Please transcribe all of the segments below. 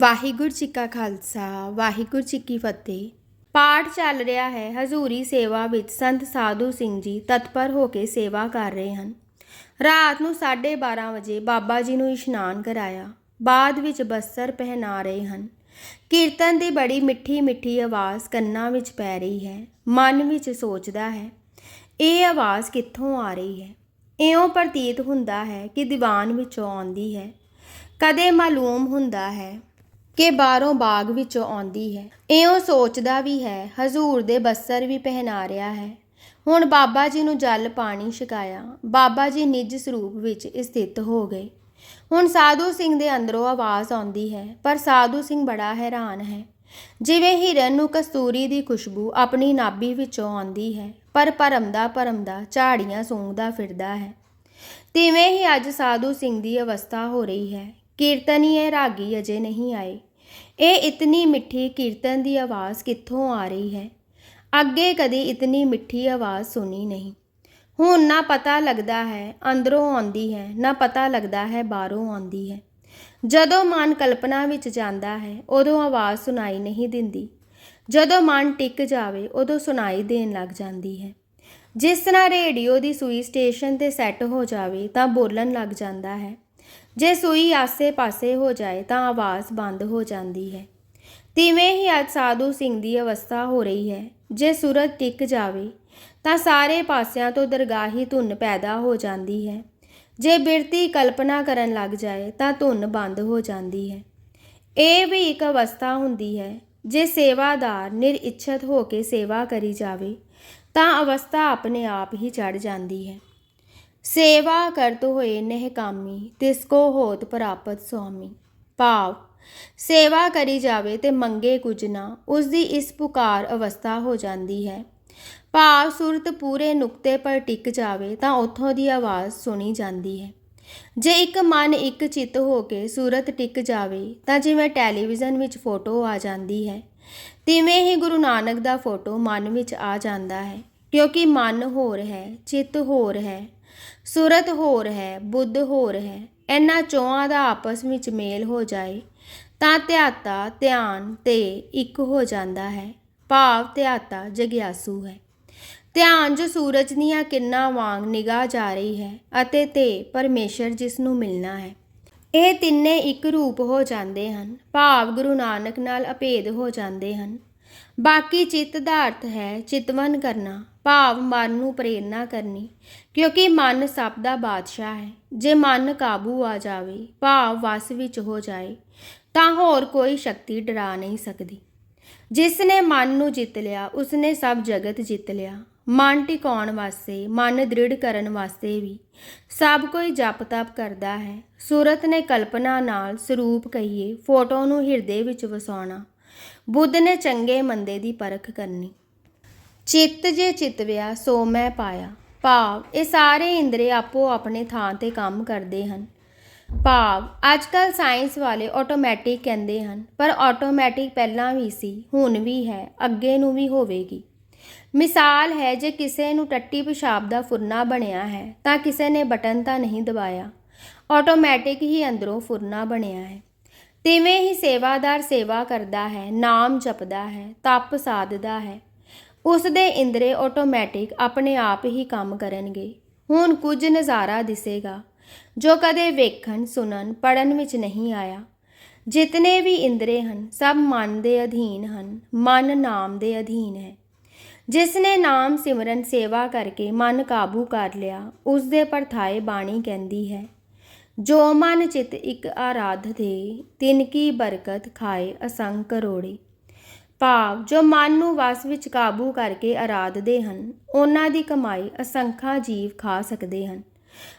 ਵਾਹਿਗੁਰੂ ਜੀ ਕਾ ਖਾਲਸਾ, ਵਾਹਿਗੁਰੂ ਜੀ ਕੀ ਫਤਿਹ। ਪਾਠ ਚੱਲ ਰਿਹਾ ਹੈ ਹਜ਼ੂਰੀ ਸੇਵਾ ਵਿੱਚ ਸੰਤ ਸਾਧੂ ਸਿੰਘ ਜੀ ਤਤਪਰ ਹੋ ਕੇ ਸੇਵਾ ਕਰ ਰਹੇ ਹਨ। ਰਾਤ ਨੂੰ 12:30 ਵਜੇ ਬਾਬਾ ਜੀ ਨੂੰ ਇਸ਼ਨਾਨ ਕਰਾਇਆ। ਬਾਅਦ ਵਿੱਚ ਬਸਤਰ ਪਹਿਨਾ ਰਹੇ ਹਨ। ਕੀਰਤਨ ਦੀ ਬੜੀ ਮਿੱਠੀ ਮਿੱਠੀ ਆਵਾਜ਼ ਕੰਨਾਂ ਵਿੱਚ ਪੈ ਰਹੀ ਹੈ। ਮਨ ਵਿੱਚ ਸੋਚਦਾ ਹੈ, ਇਹ ਆਵਾਜ਼ ਕਿੱਥੋਂ ਆ ਰਹੀ ਹੈ? ਇਉਂ ਪ੍ਰਤੀਤ ਹੁੰਦਾ ਹੈ ਕਿ ਦੀਵਾਨ ਵਿੱਚੋਂ ਆਉਂਦੀ ਹੈ। ਕਦੇ ਮਾਲੂਮ ਹੁੰਦਾ ਹੈ ਕਿ ਬਾਹਰੋਂ ਬਾਗ ਵਿੱਚੋਂ ਆਉਂਦੀ ਹੈ। ਇਉਂ ਸੋਚਦਾ ਵੀ ਹੈ, ਹਜ਼ੂਰ ਦੇ ਬਸਤਰ ਵੀ ਪਹਿਨਾ ਰਿਹਾ ਹੈ। ਹੁਣ ਬਾਬਾ ਜੀ ਨੂੰ ਜਲ ਪਾਣੀ ਛਕਾਇਆ। ਬਾਬਾ ਜੀ ਨਿੱਜ ਸਰੂਪ ਵਿੱਚ ਸਥਿਤ ਹੋ ਗਏ। ਹੁਣ ਸਾਧੂ ਸਿੰਘ ਦੇ ਅੰਦਰੋਂ ਆਵਾਜ਼ ਆਉਂਦੀ ਹੈ, ਪਰ ਸਾਧੂ ਸਿੰਘ ਬੜਾ ਹੈਰਾਨ ਹੈ। ਜਿਵੇਂ ਹਿਰਨ ਨੂੰ ਕਸਤੂਰੀ ਦੀ ਖੁਸ਼ਬੂ ਆਪਣੀ ਨਾਭੀ ਵਿੱਚੋਂ ਆਉਂਦੀ ਹੈ, ਪਰ ਭਰਮਦਾ ਭਰਮਦਾ ਝਾੜੀਆਂ ਸੂੰਘਦਾ ਫਿਰਦਾ ਹੈ। ਤਿਵੇਂ ਹੀ ਅੱਜ ਸਾਧੂ ਸਿੰਘ ਦੀ ਅਵਸਥਾ ਹੋ ਰਹੀ ਹੈ। ਕੀਰਤਨੀਏ ਰਾਗੀ ਅਜੇ ਨਹੀਂ ਆਏ। ਇਹ ਇਤਨੀ ਮਿੱਠੀ ਕੀਰਤਨ ਦੀ ਆਵਾਜ਼ ਕਿੱਥੋਂ ਆ ਰਹੀ ਹੈ? ਅੱਗੇ ਕਦੇ ਇਤਨੀ ਮਿੱਠੀ ਆਵਾਜ਼ ਸੁਣੀ ਨਹੀਂ। ਹੁਣ ਨਾ ਪਤਾ ਲੱਗਦਾ ਹੈ ਅੰਦਰੋਂ ਆਉਂਦੀ ਹੈ, ਨਾ ਪਤਾ ਲੱਗਦਾ ਹੈ ਬਾਹਰੋਂ ਆਉਂਦੀ ਹੈ। ਜਦੋਂ ਮਨ ਕਲਪਨਾ ਵਿੱਚ ਜਾਂਦਾ ਹੈ, ਉਦੋਂ ਆਵਾਜ਼ ਸੁਣਾਈ ਨਹੀਂ ਦਿੰਦੀ। ਜਦੋਂ ਮਨ ਟਿਕ ਜਾਵੇ, ਉਦੋਂ ਸੁਣਾਈ ਦੇਣ ਲੱਗ ਜਾਂਦੀ ਹੈ। ਜਿਸ ਤਰ੍ਹਾਂ ਰੇਡੀਓ ਦੀ ਸੂਈ ਸਟੇਸ਼ਨ ਤੇ ਸੈੱਟ ਹੋ ਜਾਵੇ, ਤਾਂ ਬੋਲਣ ਲੱਗ ਜਾਂਦਾ ਹੈ। ਜੇ ਸੂਈ ਆਸੇ-ਪਾਸੇ ਹੋ ਜਾਏ ਤਾਂ ਆਵਾਜ਼ ਬੰਦ ਹੋ ਜਾਂਦੀ ਹੈ। ਤਿਵੇਂ ਹੀ ਅੱਜ ਸਾਧੂ ਸਿੰਘ ਦੀ ਅਵਸਥਾ ਹੋ ਰਹੀ ਹੈ। ਜੇ ਸੂਰਤ ਟਿਕ ਜਾਵੇ ਤਾਂ ਸਾਰੇ ਪਾਸਿਆਂ ਤੋਂ ਦਰਗਾਹੀ ਧੁੰਨ ਪੈਦਾ ਹੋ ਜਾਂਦੀ ਹੈ। ਜੇ ਬਿਰਤੀ ਕਲਪਨਾ ਕਰਨ ਲੱਗ ਜਾਏ ਤਾਂ ਧੁੰਨ ਬੰਦ ਹੋ ਜਾਂਦੀ ਹੈ। ਇਹ ਵੀ ਇੱਕ ਅਵਸਥਾ ਹੁੰਦੀ ਹੈ। ਜੇ ਸੇਵਾਦਾਰ ਨਿਰਇੱਛਤ ਹੋ ਕੇ ਸੇਵਾ ਕਰੀ ਜਾਵੇ ਤਾਂ ਅਵਸਥਾ ਆਪਣੇ ਆਪ ਹੀ ਚੜ ਜਾਂਦੀ ਹੈ। ਸੇਵਾ ਕਰਤ ਹੋਏ ਨਹਿਕਾਮੀ, ਤਿਸ ਕੋ ਹੋਤ ਪ੍ਰਾਪਤ ਸੁਆਮੀ ਭਾਵ, ਸੇਵਾ ਕਰੀ ਜਾਵੇ ਤੇ ਮੰਗੇ ਕੁਝ ਨਾ ਉਸ ਦੀ ਇਸ ਪੁਕਾਰ ਅਵਸਥਾ ਹੋ ਜਾਂਦੀ ਹੈ। ਭਾਵ, ਸੁਰਤ ਪੂਰੇ ਨੁਕਤੇ ਪਰ ਟਿਕ ਜਾਵੇ ਤਾਂ ਉਥੋਂ ਦੀ ਆਵਾਜ਼ ਸੁਣੀ ਜਾਂਦੀ ਹੈ। ਜੇ ਇੱਕ ਮਨ ਇੱਕ ਚਿੱਤ ਹੋ ਕੇ ਸੂਰਤ ਟਿਕ ਜਾਵੇ, ਤਾਂ ਜਿਵੇਂ ਟੈਲੀਵਿਜ਼ਨ ਵਿੱਚ ਫੋਟੋ ਆ ਜਾਂਦੀ ਹੈ, ਤਿਵੇਂ ਹੀ ਗੁਰੂ ਨਾਨਕ ਦਾ ਫੋਟੋ ਮਨ ਵਿੱਚ ਆ ਜਾਂਦਾ ਹੈ। ਕਿਉਂਕਿ ਮਨ ਹੋਰ ਹੈ, ਚਿੱਤ ਹੋਰ ਹੈ। ਸੂਰਤ ਹੋਰ ਹੈ, ਬੁੱਧ ਹੋਰ ਹੈ, ਇਹਨਾਂ ਚੋਹਾਂ ਦਾ ਆਪਸ ਵਿੱਚ ਮੇਲ ਹੋ ਜਾਏ, ਤਾਂ ਧਿਆਤਾ ਧਿਆਨ ਤੇ ਇੱਕ ਹੋ ਜਾਂਦਾ ਹੈ, ਭਾਵ ਧਿਆਤਾ ਜਗਿਆਸੂ ਹੈ। ਧਿਆਨ ਜੋ ਸੂਰਜ ਦੀਆਂ ਕਿਰਨਾਂ ਵਾਂਗ ਨਿਗਾਹ ਜਾ ਰਹੀ ਹੈ ਅਤੇ ਤੇ ਪਰਮੇਸ਼ਰ ਜਿਸ ਨੂੰ ਮਿਲਣਾ ਹੈ। ਇਹ ਤਿੰਨੇ ਇੱਕ ਰੂਪ ਹੋ ਜਾਂਦੇ ਹਨ, ਭਾਵ ਗੁਰੂ ਨਾਨਕ ਨਾਲ ਅਭੇਦ ਹੋ ਜਾਂਦੇ ਹਨ। ਬਾਕੀ ਚਿੱਤ ਦਾ ਅਰਥ ਹੈ ਚਿਤਵਨ ਕਰਨਾ ਭਾਵ ਮਨ ਨੂੰ ਪ੍ਰੇਰਣਾ ਕਰਨੀ, ਕਿਉਂਕਿ ਮਨ ਸਭ ਦਾ ਬਾਦਸ਼ਾਹ ਹੈ। ਜੇ ਮਨ ਕਾਬੂ ਆ ਜਾਵੇ, ਭਾਵ ਵਸ ਵਿੱਚ ਹੋ ਜਾਏ, ਤਾਂ ਹੋਰ ਕੋਈ ਸ਼ਕਤੀ ਡਰਾ ਨਹੀਂ ਸਕਦੀ। ਜਿਸ ਨੇ ਮਨ ਨੂੰ ਜਿੱਤ ਲਿਆ ਉਸਨੇ ਸਭ ਜਗਤ ਜਿੱਤ ਲਿਆ। ਮਨ ਟਿਕਾਉਣ ਵਾਸਤੇ, ਮਨ ਦ੍ਰਿੜ ਕਰਨ ਵਾਸਤੇ ਵੀ ਸਭ ਕੋਈ ਜਪ ਤਪ ਕਰਦਾ ਹੈ। ਸੂਰਤ ਨੇ ਕਲਪਨਾ ਨਾਲ ਸਰੂਪ ਕਹੀਏ, ਫੋਟੋ ਨੂੰ ਹਿਰਦੇ ਵਿੱਚ ਵਸਾਉਣਾ। ਬੁੱਧ ਨੇ ਚੰਗੇ ਮੰਦੇ ਦੀ ਪਰਖ ਕਰਨੀ। ਚਿੱਤ ਜੇ ਚਿਤਵਿਆ, ਸੋ ਮੈਂ ਪਾਇਆ। ਭਾਵ, ਇਹ ਸਾਰੇ ਇੰਦਰੇ ਆਪੋ ਆਪਣੇ ਥਾਂ ਤੇ ਕੰਮ ਕਰਦੇ ਹਨ। ਭਾਵ ਅੱਜ ਅੱਜਕੱਲ ਸਾਇੰਸ ਵਾਲੇ ਆਟੋਮੈਟਿਕ ਕਹਿੰਦੇ ਹਨ, ਪਰ ਆਟੋਮੈਟਿਕ ਪਹਿਲਾਂ ਵੀ ਸੀ, ਹੁਣ ਵੀ ਹੈ, ਅੱਗੇ ਨੂੰ ਵੀ ਹੋਵੇਗੀ। ਮਿਸਾਲ ਹੈ, ਜੇ ਕਿਸੇ ਨੂੰ ਟੱਟੀ ਪਿਸ਼ਾਬ ਦਾ ਫੁਰਨਾ ਬਣਿਆ ਹੈ, ਤਾਂ ਕਿਸੇ ਨੇ ਬਟਨ ਤਾਂ ਨਹੀਂ ਦਬਾਇਆ। ਆਟੋਮੈਟਿਕ ਹੀ ਅੰਦਰੋਂ ਫੁਰਨਾ ਬਣਿਆ ਹੈ। ਤਿਵੇਂ ਹੀ ਸੇਵਾਦਾਰ ਸੇਵਾ ਕਰਦਾ ਹੈ, ਨਾਮ ਜਪਦਾ ਹੈ, ਤਪ ਸਾਧਦਾ ਹੈ। ਉਸ ਦੇ ਇੰਦਰੇ ਆਟੋਮੈਟਿਕ ਆਪਣੇ ਆਪ ਹੀ ਕੰਮ ਕਰਨਗੇ। ਹੁਣ ਕੁਝ ਨਜ਼ਾਰਾ ਦਿਸੇਗਾ, ਜੋ ਕਦੇ ਵੇਖਣ, ਸੁਣਨ ਪੜਨ ਵਿੱਚ ਨਹੀਂ ਆਇਆ। ਜਿਤਨੇ ਵੀ ਇੰਦਰੇ ਹਨ, ਸਭ ਮਨ ਦੇ ਅਧੀਨ ਹਨ, ਮਨ ਨਾਮ ਦੇ ਅਧੀਨ ਹੈ। ਜਿਸ ਨੇ ਨਾਮ ਸਿਮਰਨ ਸੇਵਾ ਕਰਕੇ ਮਨ ਕਾਬੂ ਕਰ ਲਿਆ ਉਸ ਦੇ ਪਰਥਾਏ ਬਾਣੀ ਕਹਿੰਦੀ ਹੈ, ਜੋ ਮਨ ਚਿਤ ਇੱਕ ਆਰਾਧ ਦੇ, ਤਿਨ ਕੀ ਬਰਕਤ ਖਾਏ ਅਸੰਗ ਕਰੋੜੇ। ਭਾਵ ਜੋ ਮਨ ਨੂੰ ਵਸ ਵਿੱਚ ਕਾਬੂ ਕਰਕੇ ਆਰਾਧਦੇ ਹਨ, ਉਹਨਾਂ ਦੀ ਕਮਾਈ ਅਸੰਖਾ ਜੀਵ ਖਾ ਸਕਦੇ ਹਨ।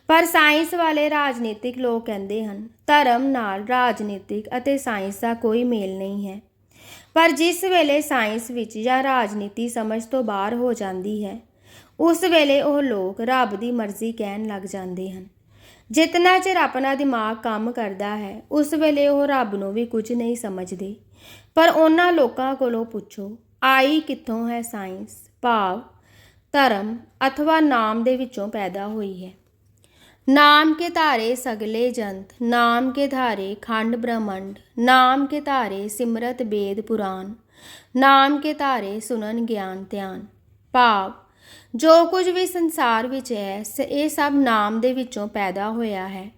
ਪਰ ਸਾਇੰਸ ਵਾਲੇ ਰਾਜਨੀਤਿਕ ਲੋਕ ਕਹਿੰਦੇ ਹਨ, ਧਰਮ ਨਾਲ ਰਾਜਨੀਤਿਕ ਅਤੇ ਸਾਇੰਸ ਦਾ ਕੋਈ ਮੇਲ ਨਹੀਂ ਹੈ। ਪਰ ਜਿਸ ਵੇਲੇ ਸਾਇੰਸ ਵਿੱਚ ਜਾਂ ਰਾਜਨੀਤੀ ਸਮਝ ਤੋਂ ਬਾਹਰ ਹੋ ਜਾਂਦੀ ਹੈ, ਉਸ ਵੇਲੇ ਉਹ ਲੋਕ ਰੱਬ ਦੀ ਮਰਜ਼ੀ ਕਹਿਣ ਲੱਗ ਜਾਂਦੇ ਹਨ। ਜਿਤਨਾ ਚਿਰ ਆਪਣਾ ਦਿਮਾਗ ਕੰਮ ਕਰਦਾ ਹੈ, ਉਸ ਵੇਲੇ ਉਹ ਰੱਬ ਨੂੰ ਵੀ ਕੁਝ ਨਹੀਂ ਸਮਝਦੇ। ਪਰ ਉਹਨਾਂ ਲੋਕਾਂ ਕੋਲੋਂ ਪੁੱਛੋ, ਆਈ ਕਿੱਥੋਂ ਹੈ ਸਾਇੰਸ, ਭਾਵ, ਧਰਮ ਅਥਵਾ ਨਾਮ ਦੇ ਵਿੱਚੋਂ ਪੈਦਾ ਹੋਈ ਹੈ। ਨਾਮ ਕੇ ਧਾਰੇ ਸਗਲੇ ਜੰਤ, ਨਾਮ ਕੇ ਧਾਰੇ ਖੰਡ ਬ੍ਰਹਮੰਡ, ਨਾਮ ਕੇ ਧਾਰੇ ਸਿਮਰਤ ਬੇਦ ਪੁਰਾਨ ਨਾਮ ਕੇ ਧਾਰੇ ਸੁਨਨ ਗਿਆਨ ਧਿਆਨ, ਭਾਵ ਜੋ ਕੁਝ ਵੀ ਸੰਸਾਰ ਵਿੱਚ ਹੈ, ਸ- ਇਹ ਸਭ ਨਾਮ ਦੇ ਵਿੱਚੋਂ ਪੈਦਾ ਹੋਇਆ ਹੈ।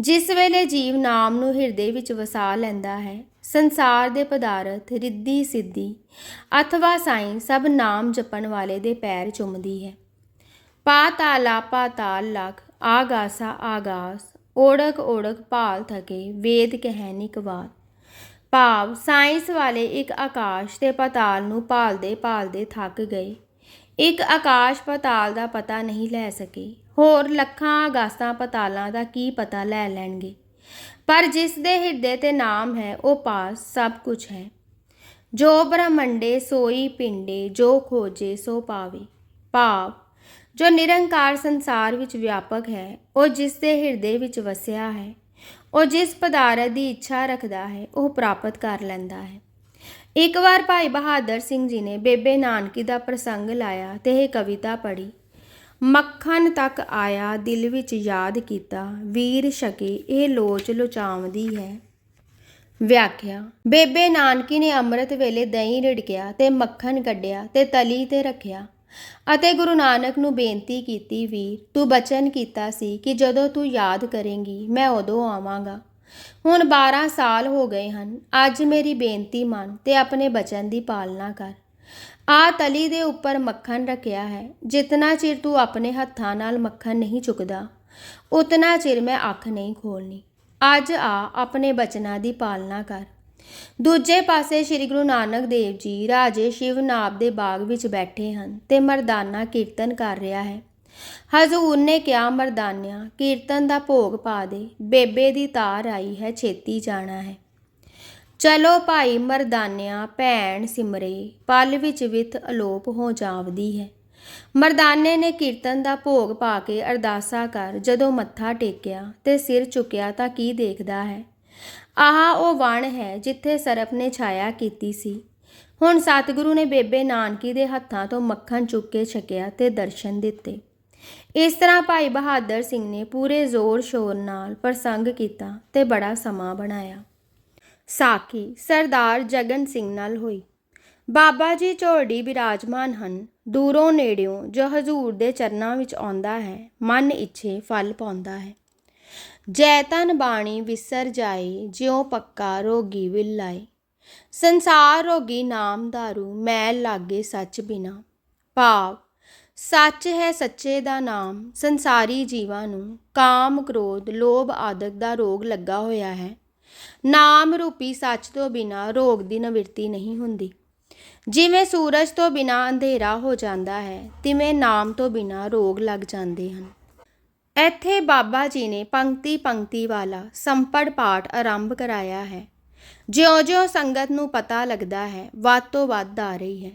ਜਿਸ ਵੇਲੇ ਜੀਵ ਨਾਮ ਨੂੰ ਹਿਰਦੇ ਵਿੱਚ ਵਸਾ ਲੈਂਦਾ ਹੈ, ਸੰਸਾਰ ਦੇ ਪਦਾਰਥ ਰਿੱਧੀ ਸਿੱਧੀ ਅਥਵਾ ਸਾਈਂ ਸਭ ਨਾਮ ਜਪਣ ਵਾਲੇ ਦੇ ਪੈਰ ਚੁੰਮਦੀ ਹੈ। ਪਾਤਾਲਾ ਪਾਤਾਲ ਲਖ ਆਗਾਸਾ ਆਗਾਸ ਓੜਕ ਓੜਕ ਭਾਲ ਥਕੇ, ਵੇਦ ਕਹਿਣ ਕਹਿ ਵਾਰ ਭਾਵ ਸਾਇੰਸ ਵਾਲੇ ਇੱਕ ਆਕਾਸ਼ ਤੇ ਪਾਤਾਲ ਨੂੰ ਭਾਲਦੇ ਭਾਲਦੇ ਥੱਕ ਗਏ। ਇੱਕ ਆਕਾਸ਼ ਪਾਤਾਲ ਦਾ ਪਤਾ ਨਹੀਂ ਲੈ ਸਕੇ। ਹੋਰ ਲੱਖਾਂ ਆਗਾਸਾਂ ਪਤਾਲਾਂ ਦਾ ਕੀ ਪਤਾ ਲੈ ਲੈਣਗੇ। ਪਰ ਜਿਸ ਦੇ ਹਿਰਦੇ ਤੇ ਨਾਮ ਹੈ, ਉਹ ਪਾਸ ਸਭ ਕੁਝ ਹੈ। ਜੋ ਬ੍ਰਹਮੰਡੇ ਸੋਈ ਪਿੰਡੇ, ਜੋ ਖੋਜੇ ਸੋ ਪਾਵੇ। ਭਾਵ, ਜੋ ਨਿਰੰਕਾਰ ਸੰਸਾਰ ਵਿੱਚ ਵਿਆਪਕ ਹੈ, ਉਹ ਜਿਸ ਦੇ ਹਿਰਦੇ ਵਿੱਚ ਵਸਿਆ ਹੈ, ਉਹ ਜਿਸ ਪਦਾਰਥ ਦੀ ਇੱਛਾ ਰੱਖਦਾ ਹੈ, ਉਹ ਪ੍ਰਾਪਤ ਕਰ ਲੈਂਦਾ ਹੈ। ਇੱਕ ਵਾਰ ਭਾਈ ਬਹਾਦਰ ਸਿੰਘ ਜੀ ਨੇ ਬੇਬੇ ਨਾਨਕੀ ਦਾ ਪ੍ਰਸੰਗ ਲਾਇਆ ਤੇ ਇਹ ਕਵਿਤਾ ਪੜ੍ਹੀ, ਮੱਖਣ ਤੱਕ ਆਇਆ ਦਿਲ ਵਿੱਚ ਯਾਦ ਕੀਤਾ, ਵੀਰ ਸ਼ਕੇ ਇਹ ਲੋਚ ਲੁਚਾਵਦੀ ਹੈ। ਵਿਆਖਿਆ, ਬੇਬੇ ਨਾਨਕੀ ਨੇ ਅੰਮ੍ਰਿਤ ਵੇਲੇ ਦਹੀਂ ਰਿੜਕਿਆ ਤੇ ਮੱਖਣ ਕੱਢਿਆ ਤੇ ਤਲੀ ਤੇ ਰੱਖਿਆ ਅਤੇ ਗੁਰੂ ਨਾਨਕ ਨੂੰ ਬੇਨਤੀ ਕੀਤੀ, ਵੀਰ, ਤੂੰ ਬਚਨ ਕੀਤਾ ਸੀ ਕਿ ਜਦੋਂ ਤੂੰ ਯਾਦ ਕਰੇਂਗੀ, ਮੈਂ ਉਦੋਂ ਆਵਾਂਗਾ। ਹੁਣ 12 ਸਾਲ ਹੋ ਗਏ ਹਨ। ਅੱਜ ਮੇਰੀ ਬੇਨਤੀ ਮੰਨ ਤੇ ਆਪਣੇ ਬਚਨ ਦੀ ਪਾਲਣਾ ਕਰ। ਆ ਤਲੀ ਦੇ ਉੱਪਰ ਮੱਖਣ ਰੱਖਿਆ ਹੈ। ਜਿਤਨਾ ਚਿਰ ਤੂੰ ਆਪਣੇ ਹੱਥਾਂ ਨਾਲ ਮੱਖਣ ਨਹੀਂ ਚੁੱਕਦਾ, ਉਤਨਾ ਚਿਰ ਮੈਂ ਅੱਖ ਨਹੀਂ ਖੋਲਣੀ ਅੱਜ ਆ ਆਪਣੇ ਬਚਨਾਂ ਦੀ ਪਾਲਣਾ ਕਰ। ਦੂਜੇ ਪਾਸੇ ਸ੍ਰੀ ਗੁਰੂ ਨਾਨਕ ਦੇਵ ਜੀ ਰਾਜੇ ਸ਼ਿਵ ਸ਼ਿਵਨਾਬ ਦੇ ਬਾਗ ਵਿੱਚ ਬੈਠੇ ਹਨ ਤੇ ਮਰਦਾਨਾ ਕੀਰਤਨ ਕਰ ਰਿਹਾ ਹੈ। ਹਜ਼ੂਰ ਨੇ ਕਿਹਾ, ਮਰਦਾਨਿਆ, ਕੀਰਤਨ ਦਾ ਭੋਗ ਪਾ ਦੇ, ਬੇਬੇ ਦੀ ਤਾਰ ਆਈ ਹੈ, ਛੇਤੀ ਜਾਣਾ ਹੈ। ਚਲੋ ਭਾਈ ਮਰਦਾਨਿਆ, ਭੈਣ ਸਿਮਰੇ, ਪਲ ਵਿੱਚ ਵਿਤ ਅਲੋਪ ਹੋ ਜਾਵਦੀ ਹੈ। ਮਰਦਾਨੇ ਨੇ ਕੀਰਤਨ ਦਾ ਭੋਗ ਪਾ ਕੇ ਅਰਦਾਸਾ ਕਰ, ਜਦੋਂ ਮੱਥਾ ਟੇਕਿਆ ਤੇ ਸਿਰ ਚੁੱਕਿਆ ਤਾਂ ਕੀ ਦੇਖਦਾ ਹੈ? ਆਹ, ਉਹ ਵਣ ਹੈ ਜਿੱਥੇ ਸਰਪ ਨੇ ਛਾਇਆ ਕੀਤੀ ਸੀ। ਹੁਣ ਸਤਿਗੁਰੂ ਨੇ ਬੇਬੇ ਨਾਨਕੀ ਦੇ ਹੱਥਾਂ ਤੋਂ ਮੱਖਣ ਚੁੱਕ ਕੇ ਛਕਿਆ ਤੇ ਦਰਸ਼ਨ ਦਿੱਤੇ। ਇਸ ਤਰ੍ਹਾਂ ਭਾਈ ਬਹਾਦਰ ਸਿੰਘ ਨੇ ਪੂਰੇ ਜ਼ੋਰ ਸ਼ੋਰ ਨਾਲ ਪ੍ਰਸੰਗ ਕੀਤਾ ਤੇ ਬੜਾ ਸਮਾਂ ਬਣਾਇਆ। ਸਾਖੀ ਸਰਦਾਰ ਜਗਨ ਸਿੰਘ ਨਾਲ ਹੋਈ। ਬਾਬਾ ਜੀ ਝੋੜੀ ਬਿਰਾਜਮਾਨ ਹਨ। ਦੂਰੋਂ ਨੇੜਿਓਂ ਜੋ ਹਜ਼ੂਰ ਦੇ ਚਰਨਾਂ ਵਿੱਚ ਆਉਂਦਾ ਹੈ, ਮਨ ਇੱਛੇ ਫਲ ਪਾਉਂਦਾ ਹੈ। ਜੈ ਤਨ ਬਾਣੀ ਵਿਸਰ ਜਾਏ, ਜਿਉ ਪੱਕਾ ਰੋਗੀ ਵਿਲ ਲਾਏ। ਸੰਸਾਰ ਰੋਗੀ ਨਾਮ ਦਾਰੂ ਮੈਲ ਲਾਗੇ ਸੱਚ ਬਿਨਾ। ਭਾਵ ਸੱਚ ਹੈ ਸੱਚੇ ਦਾ ਨਾਮ, ਸੰਸਾਰੀ ਜੀਵਾਂ ਨੂੰ ਕਾਮ, ਕ੍ਰੋਧ, ਲੋਭ ਆਦਿਕ ਦਾ ਰੋਗ ਲੱਗਾ ਹੋਇਆ ਹੈ। ਨਾਮ ਰੂਪੀ ਸੱਚ ਤੋਂ ਬਿਨਾ ਰੋਗ ਦੀ ਨਿਵਰਤੀ ਨਹੀਂ ਹੁੰਦੀ। ਜਿਵੇਂ ਸੂਰਜ ਤੋਂ ਬਿਨਾ ਅੰਧੇਰਾ ਹੋ ਜਾਂਦਾ ਹੈ, ਤਿਵੇਂ ਨਾਮ ਤੋਂ ਬਿਨਾ ਰੋਗ ਲੱਗ ਜਾਂਦੇ ਹਨ। ਇੱਥੇ ਬਾਬਾ ਜੀ ਨੇ ਪੰਕਤੀ ਪੰਕਤੀ ਵਾਲਾ ਸੰਪੜ ਪਾਠ ਆਰੰਭ ਕਰਾਇਆ ਹੈ। ਜਿਉਂ-ਜਿਉਂ ਸੰਗਤ ਨੂੰ ਪਤਾ ਲੱਗਦਾ ਹੈ, ਵੱਧ ਤੋਂ ਵੱਧ ਆ ਰਹੀ ਹੈ।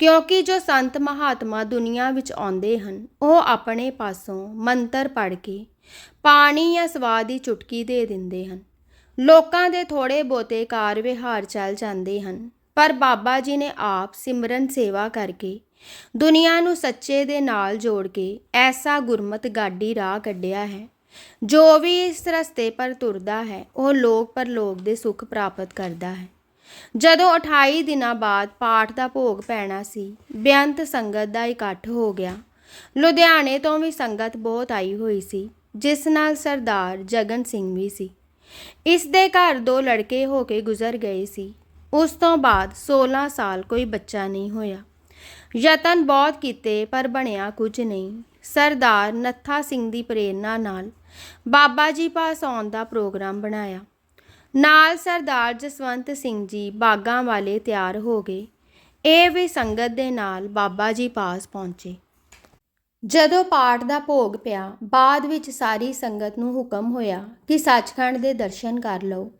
ਕਿਉਂਕਿ ਜੋ ਸੰਤ ਮਹਾਤਮਾ ਦੁਨੀਆ ਵਿੱਚ ਆਉਂਦੇ ਹਨ, ਉਹ ਆਪਣੇ ਪਾਸੋਂ ਮੰਤਰ ਪੜ੍ਹ ਕੇ ਪਾਣੀ ਜਾਂ ਸਵਾਦ ਦੀ ਚੁਟਕੀ ਦੇ ਦਿੰਦੇ ਹਨ। ਲੋਕਾਂ ਦੇ ਥੋੜੇ ਬੋਤੇ ਕਾਰ ਵਿਹਾਰ ਚੱਲ ਜਾਂਦੇ ਹਨ, ਪਰ ਬਾਬਾ ਜੀ ਨੇ ਆਪ ਸਿਮਰਨ ਸੇਵਾ ਕਰਕੇ ਦੁਨੀਆ ਨੂੰ ਸੱਚੇ ਦੇ ਨਾਲ ਜੋੜ ਕੇ ਐਸਾ ਗੁਰਮਤ ਗਾਡੀ ਰਾਹ ਕੱਢਿਆ ਹੈ, ਜੋ ਵੀ ਇਸ ਰਸਤੇ ਪਰ ਤੁਰਦਾ ਹੈ, ਉਹ ਲੋਕ ਪਰਲੋਕ ਦੇ ਸੁੱਖ ਪ੍ਰਾਪਤ ਕਰਦਾ ਹੈ। ਜਦੋਂ 28 ਦਿਨਾਂ ਬਾਅਦ ਪਾਠ ਦਾ ਭੋਗ ਪੈਣਾ ਸੀ, ਬੇਅੰਤ ਸੰਗਤ ਦਾ ਇਕੱਠ ਹੋ ਗਿਆ। ਲੁਧਿਆਣੇ ਤੋਂ ਵੀ ਸੰਗਤ ਬਹੁਤ ਆਈ ਹੋਈ ਸੀ, ਜਿਸ ਨਾਲ ਸਰਦਾਰ ਜਗਨ ਸਿੰਘ ਵੀ ਸੀ। ਇਸ ਦੇ ਘਰ ਦੋ ਲੜਕੇ ਹੋ ਕੇ ਗੁਜ਼ਰ ਗਏ ਸੀ। ਉਸ ਤੋਂ ਬਾਅਦ 16 ਸਾਲ ਕੋਈ ਬੱਚਾ ਨਹੀਂ ਹੋਇਆ। ਯਤਨ ਬਹੁਤ ਕੀਤੇ, ਪਰ ਬਣਿਆ ਕੁਝ ਨਹੀਂ। ਸਰਦਾਰ ਨੱਥਾ ਸਿੰਘ ਦੀ ਪ੍ਰੇਰਣਾ ਨਾਲ ਬਾਬਾ ਜੀ ਪਾਸ ਆਉਣ ਦਾ ਪ੍ਰੋਗਰਾਮ ਬਣਾਇਆ। ਨਾਲ ਸਰਦਾਰ ਜਸਵੰਤ ਸਿੰਘ ਜੀ ਬਾਗਾਂ ਵਾਲੇ ਤਿਆਰ ਹੋ ਗਏ। ਇਹ ਵੀ ਸੰਗਤ ਦੇ ਨਾਲ ਬਾਬਾ ਜੀ ਪਾਸ ਪਹੁੰਚੇ। ਜਦੋਂ ਪਾਠ ਦਾ ਭੋਗ ਪਿਆ, ਬਾਅਦ ਵਿੱਚ ਸਾਰੀ ਸੰਗਤ ਨੂੰ ਹੁਕਮ ਹੋਇਆ ਕਿ ਸੱਚਖੰਡ ਦੇ ਦਰਸ਼ਨ ਕਰ ਲਓ,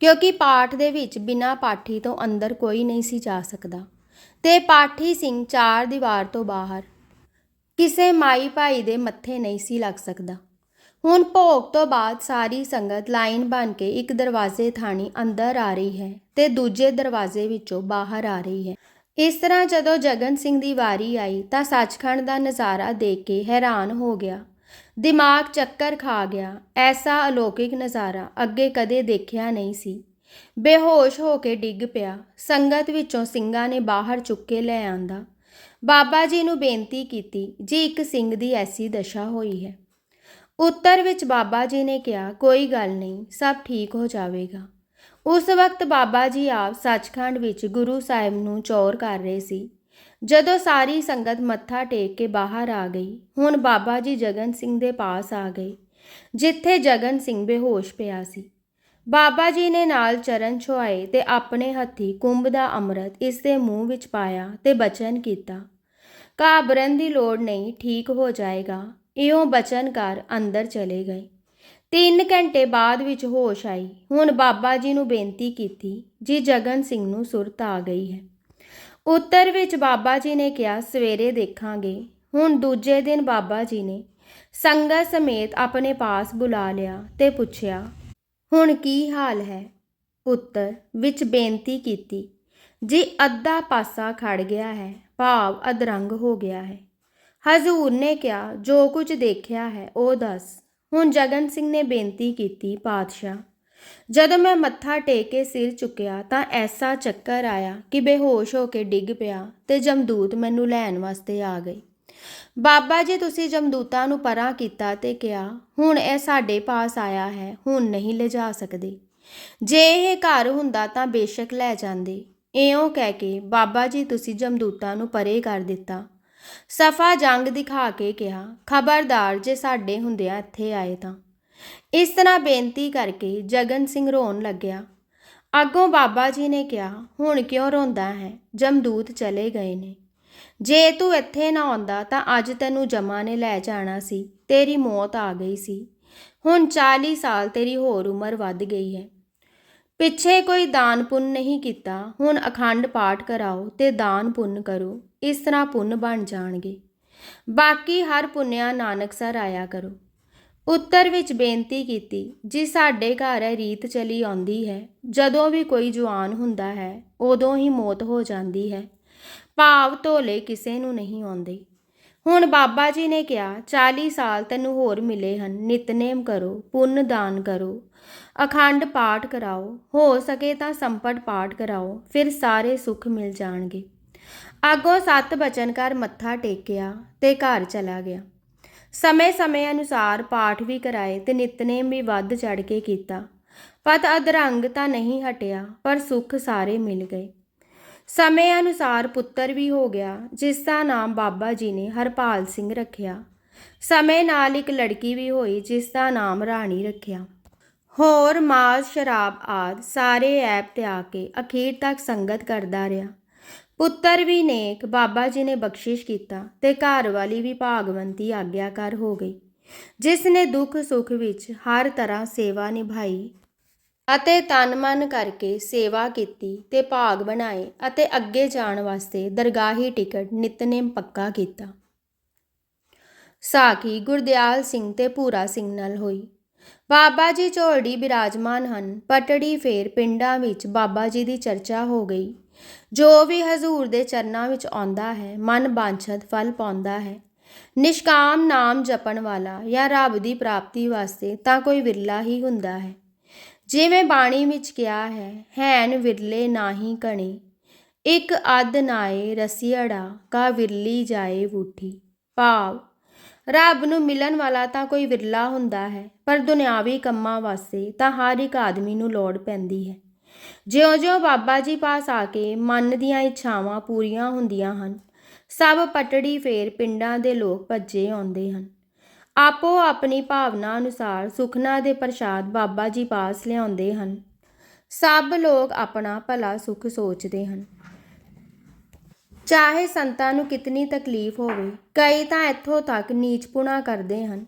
ਕਿਉਂਕਿ ਪਾਠ ਦੇ ਵਿੱਚ ਬਿਨਾਂ ਪਾਠੀ ਤੋਂ ਅੰਦਰ ਕੋਈ ਨਹੀਂ ਸੀ ਜਾ ਸਕਦਾ। ਤੇ ਪਾਠੀ ਸਿੰਘ ਚਾਰ ਦੀਵਾਰ ਤੋਂ ਬਾਹਰ, ਕਿਸੇ ਮਾਈ ਭਾਈ ਦੇ ਮੱਥੇ ਨਹੀਂ ਸੀ ਲੱਗ ਸਕਦਾ। ਹੁਣ ਭੋਗ ਤੋਂ ਬਾਅਦ ਸਾਰੀ ਸੰਗਤ ਲਾਈਨ ਬਣ ਕੇ ਇੱਕ ਦਰਵਾਜ਼ੇ ਥਾਣੀ ਅੰਦਰ ਆ ਰਹੀ ਹੈ ਤੇ ਦੂਜੇ ਦਰਵਾਜ਼ੇ ਵਿੱਚੋਂ ਬਾਹਰ ਆ ਰਹੀ ਹੈ। ਇਸ ਤਰ੍ਹਾਂ ਜਦੋਂ ਜਗਨ ਸਿੰਘ ਦੀ ਵਾਰੀ ਆਈ ਤਾਂ ਸੱਚਖੰਡ ਦਾ ਨਜ਼ਾਰਾ ਦੇਖ ਕੇ ਹੈਰਾਨ ਹੋ ਗਿਆ। ਦਿਮਾਗ ਚੱਕਰ ਖਾ ਗਿਆ। ਐਸਾ ਅਲੌਕਿਕ ਨਜ਼ਾਰਾ ਅੱਗੇ ਕਦੇ ਦੇਖਿਆ ਨਹੀਂ ਸੀ। ਬੇਹੋਸ਼ ਹੋ ਕੇ ਡਿੱਗ ਪਿਆ। ਸੰਗਤ ਵਿੱਚੋਂ ਸਿੰਘਾਂ ਨੇ ਬਾਹਰ ਚੁੱਕ ਕੇ ਲੈ ਆਂਦਾ। ਬਾਬਾ ਜੀ ਨੂੰ ਬੇਨਤੀ ਕੀਤੀ, ਜੀ, ਇੱਕ ਸਿੰਘ ਦੀ ਐਸੀ ਦਸ਼ਾ ਹੋਈ ਹੈ। ਉੱਤਰ ਵਿੱਚ ਬਾਬਾ ਜੀ ਨੇ ਕਿਹਾ, ਕੋਈ ਗੱਲ ਨਹੀਂ, ਸਭ ਠੀਕ ਹੋ ਜਾਵੇਗਾ। ਉਸ ਵਕਤ ਬਾਬਾ ਜੀ ਆਪ ਸੱਚਖੰਡ ਵਿੱਚ ਗੁਰੂ ਸਾਹਿਬ ਨੂੰ ਚੌਰ ਕਰ ਰਹੇ ਸੀ। ਜਦੋਂ ਸਾਰੀ ਸੰਗਤ ਮੱਥਾ ਟੇਕ ਕੇ ਬਾਹਰ ਆ ਗਈ, ਹੁਣ ਬਾਬਾ ਜੀ ਜਗਨ ਸਿੰਘ ਦੇ ਪਾਸ ਆ ਗਏ, ਜਿੱਥੇ ਜਗਨ ਸਿੰਘ ਬੇਹੋਸ਼ ਪਿਆ ਸੀ। ਬਾਬਾ ਜੀ ਨੇ ਨਾਲ ਚਰਨ ਛੁਆਏ ਤੇ ਆਪਣੇ ਹੱਥੀ ਕੁੰਭ ਦਾ ਅੰਮ੍ਰਿਤ ਇਸ ਦੇ ਮੂੰਹ ਵਿੱਚ ਪਾਇਆ ਤੇ ਬਚਨ ਕੀਤਾ। ਘਾਬਰਨ ਦੀ ਲੋੜ ਨਹੀਂ, ਠੀਕ ਹੋ ਜਾਏਗਾ। ਇਉਂ ਬਚਨ ਕਰ ਅੰਦਰ ਚਲੇ ਗਏ। ਤਿੰਨ ਘੰਟੇ ਬਾਅਦ ਵਿੱਚ ਹੋਸ਼ ਆਈ। ਹੁਣ ਬਾਬਾ ਜੀ ਨੂੰ ਬੇਨਤੀ ਕੀਤੀ, ਜੀ ਜਗਨ ਸਿੰਘ ਨੂੰ ਸੁਰਤ ਆ ਗਈ ਹੈ। ਉੱਤਰ ਵਿੱਚ ਬਾਬਾ ਜੀ ਨੇ ਕਿਹਾ, ਸਵੇਰੇ ਦੇਖਾਂਗੇ। ਹੁਣ ਦੂਜੇ ਦਿਨ ਬਾਬਾ ਜੀ ਨੇ ਸੰਗਤ ਸਮੇਤ ਆਪਣੇ ਪਾਸ ਬੁਲਾ ਲਿਆ ਤੇ ਪੁੱਛਿਆ, ਹੁਣ ਕੀ ਹਾਲ ਹੈ? ਉੱਤਰ ਵਿੱਚ ਬੇਨਤੀ ਕੀਤੀ, ਜੀ ਅੱਧਾ ਪਾਸਾ ਖੜ ਗਿਆ ਹੈ, ਭਾਵ ਅਧਰੰਗ ਹੋ ਗਿਆ ਹੈ। ਹਜ਼ੂਰ ਨੇ ਕਿਹਾ, ਜੋ ਕੁਝ ਦੇਖਿਆ ਹੈ, ਉਹ ਦੱਸ। ਹੁਣ ਜਗਨ ਸਿੰਘ ਨੇ ਬੇਨਤੀ ਕੀਤੀ ਪਾਤਸ਼ਾਹ। ਜਦੋਂ ਮੈਂ ਮੱਥਾ ਟੇਕ ਕੇ ਸਿਰ ਚੁੱਕਿਆ ਤਾਂ ਐਸਾ ਚੱਕਰ ਆਇਆ ਕਿ ਬੇਹੋਸ਼ ਹੋ ਕੇ ਡਿੱਗ ਪਿਆ ਤੇ ਜਮਦੂਤ ਮੈਨੂੰ ਲੈਣ ਵਾਸਤੇ ਆ ਗਏ। ਬਾਬਾ ਜੀ, ਤੁਸੀਂ ਜਮਦੂਤਾਂ ਨੂੰ ਪਰਾਂ ਕੀਤਾ ਤੇ ਕਿਹਾ, ਹੁਣ ਇਹ ਸਾਡੇ ਪਾਸ ਆਇਆ ਹੈ, ਹੁਣ ਨਹੀਂ ਲਿਜਾ ਸਕਦੇ। ਜੇ ਇਹ ਘਰ ਹੁੰਦਾ ਤਾਂ ਬੇਸ਼ੱਕ ਲੈ ਜਾਂਦੇ। ਇਉਂ ਕਹਿ ਕੇ ਬਾਬਾ ਜੀ, ਤੁਸੀਂ ਜਮਦੂਤਾਂ ਨੂੰ ਪਰੇ ਕਰ ਦਿੱਤਾ। ਸਫਾ ਜੰਗ ਦਿਖਾ ਕੇ ਕਿਹਾ, ਖਬਰਦਾਰ, ਜੇ ਸਾਡੇ ਹੁੰਦਿਆਂ ਇੱਥੇ ਆਏ ਤਾਂ? ਇਸ ਤਰ੍ਹਾਂ ਬੇਨਤੀ ਕਰਕੇ ਜਗਨ ਸਿੰਘ ਰੋਣ ਲੱਗਿਆ। ਅੱਗੋਂ ਬਾਬਾ ਜੀ ਨੇ ਕਿਹਾ, ਹੁਣ ਕਿਉਂ ਰੋਂਦਾ ਹੈ? ਜਮਦੂਤ ਚਲੇ ਗਏ ਨੇ। ਜੇ ਤੂੰ ਇੱਥੇ ਨਾ ਆਉਂਦਾ ਤਾਂ ਅੱਜ ਤੈਨੂੰ ਜਮਾ ਨੇ ਲੈ ਜਾਣਾ ਸੀ, ਤੇਰੀ ਮੌਤ ਆ ਗਈ ਸੀ। ਹੁਣ 40 ਸਾਲ ਤੇਰੀ ਹੋਰ ਉਮਰ ਵੱਧ ਗਈ ਹੈ। ਪਿੱਛੇ ਕੋਈ ਦਾਨ ਪੁੰਨ ਨਹੀਂ ਕੀਤਾ। ਹੁਣ ਅਖੰਡ ਪਾਠ ਕਰਾਓ ਤੇ ਦਾਨ ਪੁੰਨ ਕਰੋ। ਇਸ ਤਰ੍ਹਾਂ ਪੁੰਨ ਬਣ ਜਾਣਗੇ। ਬਾਕੀ ਹਰ ਪੁੰਨਿਆ ਨਾਨਕ ਸਰ ਆਇਆ ਕਰੋ। ਉੱਤਰ ਵਿੱਚ ਬੇਨਤੀ ਕੀਤੀ, ਜੀ ਸਾਡੇ ਘਰ ਇਹ ਰੀਤ ਚਲੀ ਆਉਂਦੀ ਹੈ, ਜਦੋਂ ਵੀ ਕੋਈ ਜਵਾਨ ਹੁੰਦਾ ਹੈ, ਉਦੋਂ ਹੀ ਮੌਤ ਹੋ ਜਾਂਦੀ ਹੈ। ਭਾਵ ਧੋਲੇ ਕਿਸੇ ਨੂੰ ਨਹੀਂ ਆਉਂਦੇ। ਹੁਣ ਬਾਬਾ ਜੀ ਨੇ ਕਿਹਾ 40 ਸਾਲ ਤੈਨੂੰ ਹੋਰ ਮਿਲੇ ਹਨ, ਨਿਤਨੇਮ ਕਰੋ, ਪੁੰਨ ਦਾਨ ਕਰੋ, ਅਖੰਡ ਪਾਠ ਕਰਾਓ, ਹੋ ਸਕੇ ਤਾਂ ਸੰਪਟ ਪਾਠ ਕਰਾਓ, ਫਿਰ ਸਾਰੇ ਸੁੱਖ ਮਿਲ ਜਾਣਗੇ। ਆਗੋ ਸੱਤ ਬਚਨ ਕਰ ਮੱਥਾ ਟੇਕਿਆ ਤੇ ਘਰ ਚਲਾ ਗਿਆ। ਸਮੇਂ-ਸਮੇਂ ਅਨੁਸਾਰ ਪਾਠ ਵੀ ਕਰਾਏ ਤੇ ਨਿਤਨੇਮ ਵੀ ਵੱਧ ਚੜ ਕੇ ਕੀਤਾ। ਪਤ ਅਧਰੰਗ ਤਾਂ ਨਹੀਂ ਹਟਿਆ, ਪਰ ਸੁੱਖ ਸਾਰੇ ਮਿਲ ਗਏ। ਸਮੇਂ ਅਨੁਸਾਰ ਪੁੱਤਰ ਵੀ ਹੋ ਗਿਆ, ਜਿਸ ਦਾ ਨਾਮ ਬਾਬਾ ਜੀ ਨੇ ਹਰਪਾਲ ਸਿੰਘ ਰੱਖਿਆ। ਸਮੇਂ ਨਾਲ ਇੱਕ ਲੜਕੀ ਵੀ ਹੋਈ, ਜਿਸ ਦਾ ਨਾਮ ਰਾਣੀ ਰੱਖਿਆ। ਹੋਰ ਮਾਸ ਸ਼ਰਾਬ ਆਦ ਸਾਰੇ ਐਬ ਤਿਆਗ ਕੇ ਅਖੀਰ ਤੱਕ ਸੰਗਤ ਕਰਦਾ ਰਿਹਾ। ਪੁੱਤਰ ਵੀ ਨੇਕ, ਬਾਬਾ ਜੀ ਨੇ ਬਖਸ਼ਿਸ਼ ਕੀਤਾ ਤੇ ਘਰ ਵਾਲੀ ਵੀ ਭਾਗਵੰਤੀ ਆਗਿਆਕਾਰ ਹੋ ਗਈ। ਜਿਸ ਨੇ ਦੁੱਖ ਸੁੱਖ ਵਿੱਚ ਹਰ ਤਰ੍ਹਾਂ ਸੇਵਾ ਨਿਭਾਈ ਅਤੇ ਤਨ ਮਨ ਕਰਕੇ ਸੇਵਾ ਕੀਤੀ ਤੇ ਭਾਗ ਬਣਾਏ ਅਤੇ ਅੱਗੇ ਜਾਣ ਵਾਸਤੇ ਦਰਗਾਹੀ ਟਿਕਟ ਨਿਤਨੇਮ ਪੱਕਾ ਕੀਤਾ। ਸਾਖੀ ਗੁਰਦਿਆਲ ਸਿੰਘ ਤੇ ਪੂਰਾ ਸਿੰਘ ਨਾਲ ਹੋਈ। ਬਾਬਾ ਜੀ ਝੋਲੜੀ ਬਿਰਾਜਮਾਨ ਹਨ, ਪਟੜੀ ਫੇਰ ਪਿੰਡਾਂ ਵਿੱਚ ਬਾਬਾ ਜੀ ਦੀ ਚਰਚਾ ਹੋ ਗਈ। ਜੋ ਵੀ ਹਜ਼ੂਰ ਦੇ ਚਰਨਾਂ ਵਿੱਚ ਆਉਂਦਾ ਹੈ, ਮਨ ਬਾਂਛਤ ਫਲ ਪਾਉਂਦਾ ਹੈ। ਨਿਸ਼ਕਾਮ ਨਾਮ ਜਪਣ ਵਾਲਾ ਜਾਂ ਰੱਬ ਦੀ ਪ੍ਰਾਪਤੀ ਵਾਸਤੇ ਤਾਂ ਕੋਈ ਵਿਰਲਾ ਹੀ ਹੁੰਦਾ ਹੈ। ਜਿਵੇਂ ਬਾਣੀ ਵਿੱਚ ਕਿਹਾ ਹੈ, ਹੈਨ ਵਿਰਲੇ ਨਾਹੀ ਕਣੀ, ਇੱਕ ਅੱਧ ਨਾਏ ਰਸੀੜਾ ਕਾ ਵਿਰਲੀ ਜਾਏ ਵੂਠੀ। ਭਾਵ, ਰੱਬ ਨੂੰ ਮਿਲਣ ਵਾਲਾ ਤਾਂ ਕੋਈ ਵਿਰਲਾ ਹੁੰਦਾ ਹੈ, ਪਰ ਦੁਨਿਆਵੀ ਕੰਮਾਂ ਵਾਸਤੇ ਤਾਂ ਹਰ ਇੱਕ ਆਦਮੀ ਨੂੰ ਲੋੜ ਪੈਂਦੀ ਹੈ। ਜਿਉਂ-ਜਿਉਂ ਬਾਬਾ ਜੀ ਪਾਸ ਆ ਕੇ ਮਨ ਦੀਆਂ ਇੱਛਾਵਾਂ ਪੂਰੀਆਂ ਹੁੰਦੀਆਂ ਹਨ, ਸਭ ਪਟੜੀ ਫੇਰ ਪਿੰਡਾਂ ਦੇ ਲੋਕ ਭੱਜੇ ਆਉਂਦੇ ਹਨ। ਆਪੋ ਆਪਣੀ ਭਾਵਨਾ ਅਨੁਸਾਰ ਸੁਖਨਾ ਦੇ ਪ੍ਰਸ਼ਾਦ ਬਾਬਾ ਜੀ ਪਾਸ ਲਿਆਉਂਦੇ ਹਨ। ਸਭ ਲੋਕ ਆਪਣਾ ਭਲਾ ਸੁਖ ਸੋਚਦੇ ਹਨ। ਚਾਹੇ ਸੰਤਾਂ ਨੂੰ ਕਿਤਨੀ ਤਕਲੀਫ ਹੋਵੇ, ਕਈ ਤਾਂ ਇੱਥੋਂ ਤੱਕ ਨੀਚਪੁਣਾ ਕਰਦੇ ਹਨ।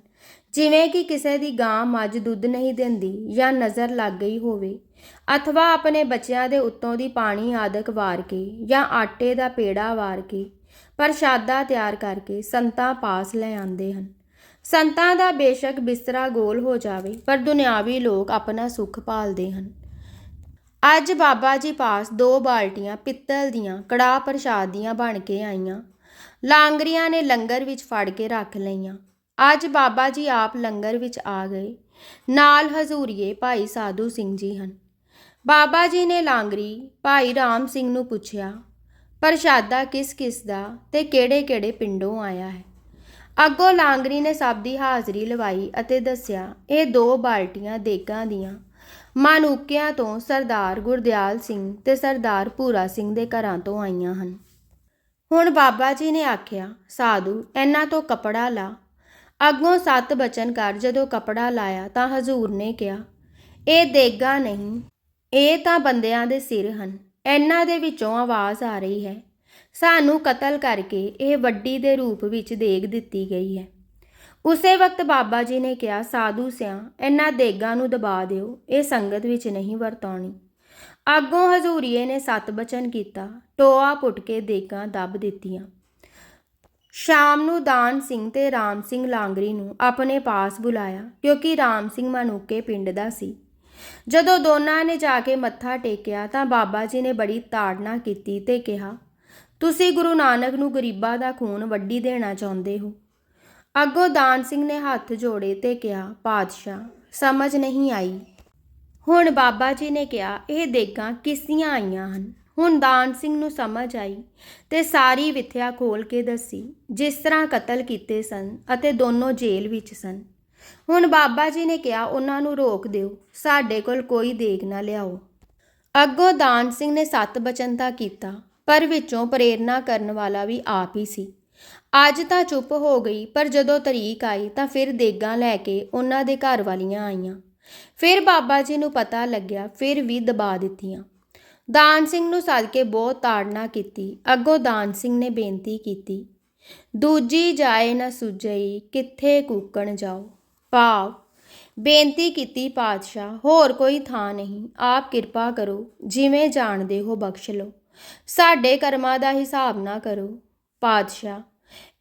ਜਿਵੇਂ ਕਿ ਕਿਸੇ ਦੀ ਗਾਂ ਮੱਝ ਦੁੱਧ ਨਹੀਂ ਦਿੰਦੀ ਜਾਂ ਨਜ਼ਰ ਲੱਗ ਗਈ ਹੋਵੇ, ਅਥਵਾ ਆਪਣੇ ਬੱਚਿਆਂ ਦੇ ਉੱਤੋਂ ਦੀ ਪਾਣੀ ਆਦਿਕ ਵਾਰ ਕੇ ਜਾਂ ਆਟੇ ਦਾ ਪੇੜਾ ਵਾਰ ਕੇ ਪ੍ਰਸ਼ਾਦਾ ਤਿਆਰ ਕਰਕੇ ਸੰਤਾਂ ਪਾਸ ਲੈ ਆਉਂਦੇ ਹਨ। ਸੰਤਾਂ ਦਾ ਬੇਸ਼ੱਕ ਬਿਸਤਰਾ ਗੋਲ ਹੋ ਜਾਵੇ, ਪਰ ਦੁਨਿਆਵੀ ਲੋਕ ਆਪਣਾ ਸੁੱਖ ਭਾਲਦੇ ਹਨ। ਅੱਜ ਬਾਬਾ ਜੀ ਪਾਸ ਦੋ ਬਾਲਟੀਆਂ ਪਿੱਤਲ ਦੀਆਂ ਕੜਾਹ ਪ੍ਰਸ਼ਾਦ ਦੀਆਂ ਬਣ ਕੇ ਆਈਆਂ। ਲਾਂਗਰੀਆਂ ਨੇ ਲੰਗਰ ਵਿੱਚ ਫੜ ਕੇ ਰੱਖ ਲਈਆਂ। ਅੱਜ ਬਾਬਾ ਜੀ ਆਪ ਲੰਗਰ ਵਿੱਚ ਆ ਗਏ। ਨਾਲ ਹਜ਼ੂਰੀਏ ਭਾਈ ਸਾਧੂ ਸਿੰਘ ਜੀ ਹਨ। ਬਾਬਾ ਜੀ ਨੇ ਲਾਂਗਰੀ ਭਾਈ ਰਾਮ ਸਿੰਘ ਨੂੰ ਪੁੱਛਿਆ, ਪ੍ਰਸ਼ਾਦਾ ਕਿਸ ਕਿਸ ਦਾ ਤੇ ਕਿਹੜੇ ਕਿਹੜੇ ਪਿੰਡੋਂ ਆਇਆ ਹੈ? ਅੱਗੋਂ ਲਾਂਗਰੀ ਨੇ ਸਭ ਦੀ ਹਾਜ਼ਰੀ ਲਵਾਈ ਅਤੇ ਦੱਸਿਆ, ਇਹ ਦੋ ਬਾਲਟੀਆਂ ਦੇਗਾਂ ਦੀਆਂ, ਮਾਨੂਕਿਆਂ ਤੋਂ ਸਰਦਾਰ ਗੁਰਦਿਆਲ ਸਿੰਘ ਤੇ ਸਰਦਾਰ ਭੂਰਾ ਸਿੰਘ ਦੇ ਘਰਾਂ ਤੋਂ ਆਈਆਂ ਹਨ। ਹੁਣ ਬਾਬਾ ਜੀ ਨੇ ਆਖਿਆ, ਸਾਧੂ, ਇਹਨਾਂ ਤੋਂ ਕਪੜਾ ਲਾ ਅੱਗੋਂ ਸੱਤ ਬਚਨ ਕਰ, ਜਦੋਂ ਕਪੜਾ ਲਾਇਆ ਤਾਂ ਹਜ਼ੂਰ ਨੇ ਕਿਹਾ, ਇਹ ਦੇਗਾ ਨਹੀਂ, ਇਹ ਤਾਂ ਬੰਦਿਆਂ ਦੇ ਸਿਰ ਹਨ, ਇਹਨਾਂ ਦੇ ਵਿੱਚੋਂ ਆਵਾਜ਼ ਆ ਰਹੀ ਹੈ। ਸਾਨੂੰ ਕਤਲ ਕਰਕੇ ਇਹ ਵੱਡੀ ਦੇ ਰੂਪ ਵਿੱਚ ਦੇਗ ਦਿੱਤੀ ਗਈ ਹੈ। ਉਸੇ ਵਕਤ ਬਾਬਾ ਜੀ ਨੇ ਕਿਹਾ, ਸਾਧੂ ਸਿਆਂ, ਇਹਨਾਂ ਦੇਗਾਂ ਨੂੰ ਦਬਾ ਦਿਓ, ਇਹ ਸੰਗਤ ਵਿੱਚ ਨਹੀਂ ਵਰਤਾਉਣੀ। ਅੱਗੋਂ ਹਜ਼ੂਰੀਏ ਨੇ ਸਤ ਬਚਨ ਕੀਤਾ, ਟੋਆ ਪੁੱਟ ਕੇ ਦੇਗਾਂ ਦੱਬ ਦਿੱਤੀਆਂ। ਸ਼ਾਮ ਨੂੰ ਦਾਨ ਸਿੰਘ ਤੇ ਰਾਮ ਸਿੰਘ ਲਾਂਗਰੀ ਨੂੰ ਆਪਣੇ ਪਾਸ ਬੁਲਾਇਆ, ਕਿਉਂਕਿ ਰਾਮ ਸਿੰਘ ਮਨੂਕੇ ਪਿੰਡ ਦਾ ਸੀ। ਜਦੋਂ ਦੋਨਾਂ ਨੇ ਜਾ ਕੇ ਮੱਥਾ ਟੇਕਿਆ ਤਾਂ ਬਾਬਾ ਜੀ ਨੇ ਬੜੀ ਤਾੜਨਾ ਕੀਤੀ ਤੇ ਕਿਹਾ, ਤੁਸੀਂ ਗੁਰੂ ਨਾਨਕ ਨੂੰ ਗਰੀਬਾਂ ਦਾ ਖੂਨ ਵੱਢੀ ਦੇਣਾ ਚਾਹੁੰਦੇ ਹੋ? ਅੱਗੋਂ ਦਾਨ ਸਿੰਘ ਨੇ ਹੱਥ ਜੋੜੇ ਤੇ ਕਿਹਾ, ਪਾਤਸ਼ਾਹ, ਸਮਝ ਨਹੀਂ ਆਈ। ਹੁਣ ਬਾਬਾ ਜੀ ਨੇ ਕਿਹਾ, ਇਹ ਦੇਗਾਂ ਕਿਸ ਦੀਆਂ ਆਈਆਂ ਹਨ? ਹੁਣ ਦਾਨ ਸਿੰਘ ਨੂੰ ਸਮਝ ਆਈ ਤੇ ਸਾਰੀ ਵਿਥਿਆ ਖੋਲ ਕੇ ਦੱਸੀ, ਜਿਸ ਤਰ੍ਹਾਂ ਕਤਲ ਕੀਤੇ ਸਨ ਅਤੇ ਦੋਨੋਂ ਜੇਲ੍ਹ ਵਿੱਚ ਸਨ। ਹੁਣ ਬਾਬਾ ਜੀ ਨੇ ਕਿਹਾ, ਉਹਨਾਂ ਨੂੰ ਰੋਕ ਦਿਓ, ਸਾਡੇ ਕੋਲ ਕੋਈ ਦੇਗ ਨਾ ਲਿਆਓ। ਅੱਗੋਂ ਦਾਨ ਸਿੰਘ ਨੇ ਸਤ ਬਚਨ ਤਾਂ ਕੀਤਾ, ਪਰ ਵਿੱਚੋਂ ਪ੍ਰੇਰਣਾ ਕਰਨ ਵਾਲਾ ਵੀ ਆਪ ਹੀ ਸੀ। ਅੱਜ ਤਾਂ ਚੁੱਪ ਹੋ ਗਈ, ਪਰ ਜਦੋਂ ਤਰੀਕ ਆਈ ਤਾਂ ਫਿਰ ਦੇਗਾਂ ਲੈ ਕੇ ਉਹਨਾਂ ਦੇ ਘਰ ਵਾਲੀਆਂ ਆਈਆਂ। ਫਿਰ ਬਾਬਾ ਜੀ ਨੂੰ ਪਤਾ ਲੱਗਿਆ, ਫਿਰ ਵੀ ਦਬਾ ਦਿੱਤੀਆਂ। ਦਾਨ ਸਿੰਘ ਨੂੰ ਸੱਦ ਕੇ ਬਹੁਤ ਤਾੜਨਾ ਕੀਤੀ। ਅੱਗੋਂ ਦਾਨ ਸਿੰਘ ਨੇ ਬੇਨਤੀ ਕੀਤੀ, ਦੂਜੀ ਜਾਏ ਨਾ ਸੁਝਈ ਕਿੱਥੇ ਕੂਕਣ ਜਾਓ? ਭਾਵ, ਬੇਨਤੀ ਕੀਤੀ ਪਾਤਸ਼ਾਹ, ਹੋਰ ਕੋਈ ਥਾਂ ਨਹੀਂ। ਆਪ ਕਿਰਪਾ ਕਰੋ, ਜਿਵੇਂ ਜਾਣਦੇ ਹੋ ਬਖਸ਼ ਲਓ। ਸਾਡੇ ਕਰਮਾਂ ਦਾ ਹਿਸਾਬ ਨਾ ਕਰੋ। ਪਾਤਸ਼ਾਹ,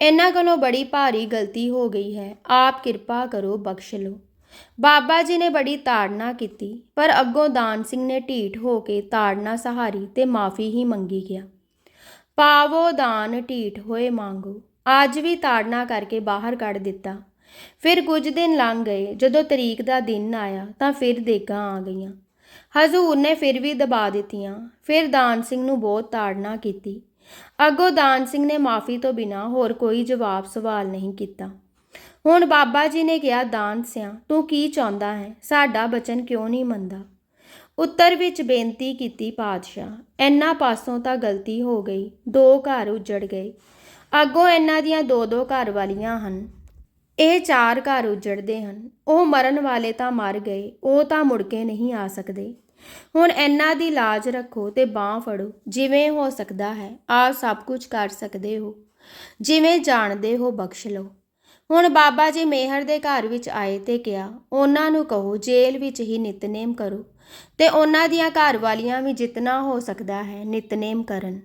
ਇਹਨਾਂ ਕੋਲੋਂ ਬੜੀ ਭਾਰੀ ਗਲਤੀ ਹੋ ਗਈ ਹੈ। ਆਪ ਕਿਰਪਾ ਕਰੋ ਬਖਸ਼ ਲਓ। ਬਾਬਾ ਜੀ ਨੇ ਬੜੀ ਤਾੜਨਾ ਕੀਤੀ, ਪਰ ਅੱਗੋਂ ਦਾਨ ਸਿੰਘ ਨੇ ਢੀਠ ਹੋ ਕੇ ਤਾੜਨਾ ਸਹਾਰੀ ਤੇ ਮਾਫੀ ਹੀ ਮੰਗੀ ਗਿਆ। ਪਾਵੋ ਦਾਨ ਢੀਠ ਹੋਏ ਮੰਗੋ ਅੱਜ ਵੀ ਤਾੜਨਾ ਕਰਕੇ ਬਾਹਰ ਕੱਢ ਦਿੱਤਾ। ਫਿਰ ਕੁਝ ਦਿਨ ਲੰਘ ਗਏ, ਜਦੋਂ ਤਰੀਕ ਦਾ ਦਿਨ ਆਇਆ ਤਾਂ ਫਿਰ ਦੇਗਾਂ ਆ ਗਈਆਂ। ਹਜ਼ੂਰ ਨੇ ਫਿਰ ਵੀ ਦਬਾ ਦਿੱਤੀਆਂ, ਫਿਰ ਦਾਨ ਸਿੰਘ ਨੂੰ ਬਹੁਤ ਤਾੜਨਾ ਕੀਤੀ। ਅੱਗੋਂ ਦਾਨ ਸਿੰਘ ਨੇ ਮਾਫੀ ਤੋਂ ਬਿਨਾ ਹੋਰ ਕੋਈ ਜਵਾਬ ਸਵਾਲ ਨਹੀਂ ਕੀਤਾ। ਹੁਣ ਬਾਬਾ ਜੀ ਨੇ ਕਿਹਾ, ਦਾਨ ਸਿਆ, ਤੂੰ ਕੀ ਚਾਹੁੰਦਾ ਹੈ? ਸਾਡਾ ਬਚਨ ਕਿਉਂ ਨਹੀਂ ਮੰਨਦਾ? ਉੱਤਰ ਵਿੱਚ ਬੇਨਤੀ ਕੀਤੀ ਪਾਤਸ਼ਾਹ। ਇਹਨਾਂ ਪਾਸੋਂ ਤਾਂ ਗਲਤੀ ਹੋ ਗਈ, ਦੋ ਘਰ ਉਜੜ ਗਏ। ਅੱਗੋਂ ਇਹਨਾਂ ਦੀਆਂ ਦੋ ਦੋ ਘਰ ਵਾਲੀਆਂ ਹਨ। ਇਹ ਚਾਰ ਘਰ ਉਜੜਦੇ ਹਨ। ਉਹ ਮਰਨ ਵਾਲੇ ਤਾਂ ਮਰ ਗਏ, ਉਹ ਤਾਂ ਮੁੜ ਕੇ ਨਹੀਂ ਆ ਸਕਦੇ। ਹੁਣ ਇਹਨਾਂ ਦੀ ਲਾਜ ਰੱਖੋ ਤੇ ਬਾਹ ਫੜੋ। ਜਿਵੇਂ ਹੋ ਸਕਦਾ ਹੈ, ਆਪ ਸਭ ਕੁਝ ਕਰ ਸਕਦੇ ਹੋ। ਜਿਵੇਂ ਜਾਣਦੇ ਹੋ, ਬਖਸ਼ ਲਓ। ਹੁਣ ਬਾਬਾ ਜੀ ਮੇਹਰ ਦੇ ਘਰ ਵਿੱਚ ਆਏ ਤੇ ਕਿਹਾ, ਉਹਨਾਂ ਨੂੰ ਕਹੋ, ਜੇਲ੍ਹ ਵਿੱਚ ਹੀ ਨਿਤਨੇਮ ਕਰੋ ਤੇ ਉਹਨਾਂ ਦੀਆਂ ਘਰ ਵਾਲੀਆਂ ਵੀ ਜਿੰਨਾ ਹੋ ਸਕਦਾ ਹੈ ਨਿਤਨੇਮ ਕਰਨ।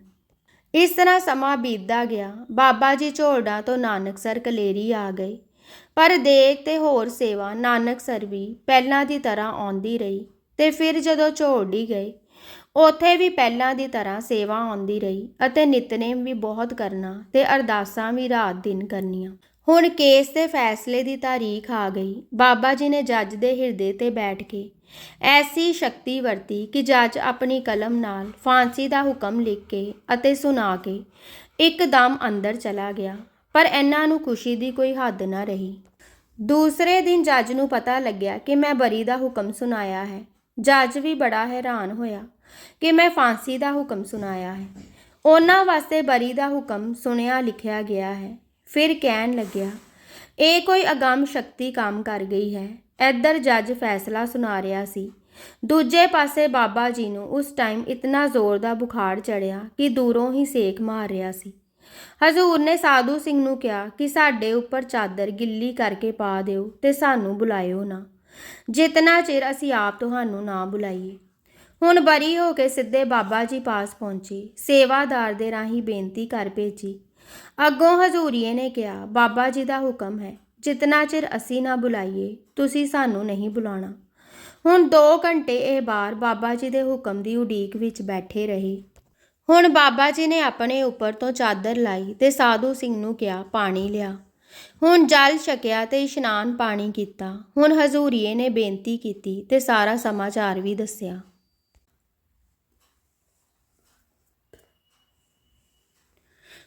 ਇਸ ਤਰ੍ਹਾਂ ਸਮਾਂ ਬੀਤਦਾ ਗਿਆ। ਬਾਬਾ ਜੀ ਝੋਲਡਾ ਤੋਂ ਨਾਨਕਸਰ ਕਲੇਰੀ ਆ ਗਏ। ਪਰ ਦੇਗ ਤੇ ਹੋਰ ਸੇਵਾ ਨਾਨਕਸਰ ਵੀ ਪਹਿਲਾਂ ਦੀ ਤਰ੍ਹਾਂ ਆਉਂਦੀ ਰਹੀ ਤੇ ਫਿਰ ਜਦੋਂ ਝੋਲਡੀ ਗਏ, ਉਥੇ ਵੀ ਪਹਿਲਾਂ ਦੀ ਤਰ੍ਹਾਂ ਸੇਵਾ ਆਉਂਦੀ ਰਹੀ ਅਤੇ ਨਿਤਨੇਮ ਵੀ ਬਹੁਤ ਕਰਨਾ ਤੇ ਅਰਦਾਸਾਂ ਵੀ ਰਾਤ ਦਿਨ ਕਰਨੀਆਂ। ਹੁਣ ਕੇਸ ਦੇ ਫੈਸਲੇ ਦੀ ਤਾਰੀਖ ਆ ਗਈ। ਬਾਬਾ ਜੀ ਨੇ ਜੱਜ ਦੇ ਹਿਰਦੇ ਤੇ ਬੈਠ ਕੇ ਐਸੀ ਸ਼ਕਤੀ ਵਰਤੀ ਕਿ ਜੱਜ ਆਪਣੀ ਕਲਮ ਨਾਲ ਫਾਂਸੀ ਦਾ ਹੁਕਮ ਲਿਖ ਕੇ ਅਤੇ ਸੁਣਾ ਕੇ ਇੱਕਦਮ ਅੰਦਰ ਚਲਾ ਗਿਆ। ਪਰ ਇਹਨਾਂ ਨੂੰ ਖੁਸ਼ੀ ਦੀ ਕੋਈ ਹੱਦ ਨਾ ਰਹੀ। ਦੂਸਰੇ ਦਿਨ ਜੱਜ ਨੂੰ ਪਤਾ ਲੱਗਿਆ ਕਿ ਮੈਂ ਬਰੀ ਦਾ ਹੁਕਮ ਸੁਣਾਇਆ ਹੈ। ਜੱਜ ਵੀ ਬੜਾ ਹੈਰਾਨ ਹੋਇਆ ਕਿ ਮੈਂ ਫਾਂਸੀ ਦਾ ਹੁਕਮ ਸੁਣਾਇਆ ਹੈ। ਉਹਨਾਂ ਵਾਸਤੇ ਬਰੀ ਦਾ ਹੁਕਮ ਸੁਣਿਆ ਲਿਖਿਆ ਗਿਆ ਹੈ। ਫਿਰ ਕਹਿਣ ਲੱਗਿਆ, ਇਹ ਕੋਈ ਅਗੰਮ ਸ਼ਕਤੀ ਕੰਮ ਕਰ ਗਈ ਹੈ। ਇੱਧਰ ਜੱਜ ਫੈਸਲਾ ਸੁਣਾ ਰਿਹਾ ਸੀ। ਦੂਜੇ ਪਾਸੇ ਬਾਬਾ ਜੀ ਨੂੰ ਉਸ ਟਾਈਮ ਇਤਨਾ ਜ਼ੋਰ ਦਾ ਬੁਖਾਰ ਚੜਿਆ ਕਿ ਦੂਰੋਂ ਹੀ ਸੇਕ ਮਾਰ ਰਿਹਾ ਸੀ। ਹਜ਼ੂਰ ਨੇ ਸਾਧੂ ਸਿੰਘ ਨੂੰ ਕਿਹਾ ਕਿ ਸਾਡੇ ਉੱਪਰ ਚਾਦਰ ਗਿੱਲੀ ਕਰਕੇ ਪਾ ਦਿਓ ਤੇ ਸਾਨੂੰ ਬੁਲਾਇਓ ਨਾ। ਜਿਤਨਾ ਚਿਰ ਅਸੀਂ ਆਪ ਤੁਹਾਨੂੰ ਨਾ ਬੁਲਾਈਏ। ਹੁਣ ਬਰੀ ਹੋ ਕੇ ਸਿੱਧੇ ਬਾਬਾ ਜੀ ਪਾਸ ਪਹੁੰਚੀ। ਸੇਵਾਦਾਰ ਦੇ ਰਾਹੀਂ ਬੇਨਤੀ ਕਰ ਭੇਜੀ। ਅੱਗੋਂ ਹਜ਼ੂਰੀਏ ਨੇ ਕਿਹਾ, ਬਾਬਾ ਜੀ ਦਾ ਹੁਕਮ ਹੈ, ਜਿਤਨਾ ਚਿਰ ਅਸੀਂ ਨਾ ਬੁਲਾਈਏ, ਤੁਸੀਂ ਸਾਨੂੰ ਨਹੀਂ ਬੁਲਾਉਣਾ। ਹੁਣ 2 ਘੰਟੇ ਇਹ ਬਾਰ ਬਾਬਾ ਜੀ ਦੇ ਹੁਕਮ ਦੀ ਉਡੀਕ ਵਿੱਚ ਬੈਠੇ ਰਹੇ। ਹੁਣ ਬਾਬਾ ਜੀ ਨੇ ਆਪਣੇ ਉੱਪਰ ਤੋਂ ਚਾਦਰ ਲਾਈ ਤੇ ਸਾਧੂ ਸਿੰਘ ਨੂੰ ਕਿਹਾ, ਪਾਣੀ ਲਿਆ। ਹੁਣ ਜਲ ਛਕਿਆ ਤੇ ਇਸ਼ਨਾਨ ਪਾਣੀ ਕੀਤਾ। ਹੁਣ ਹਜ਼ੂਰੀਏ ਨੇ ਬੇਨਤੀ ਕੀਤੀ ਤੇ ਸਾਰਾ ਸਮਾਚਾਰ ਵੀ ਦੱਸਿਆ।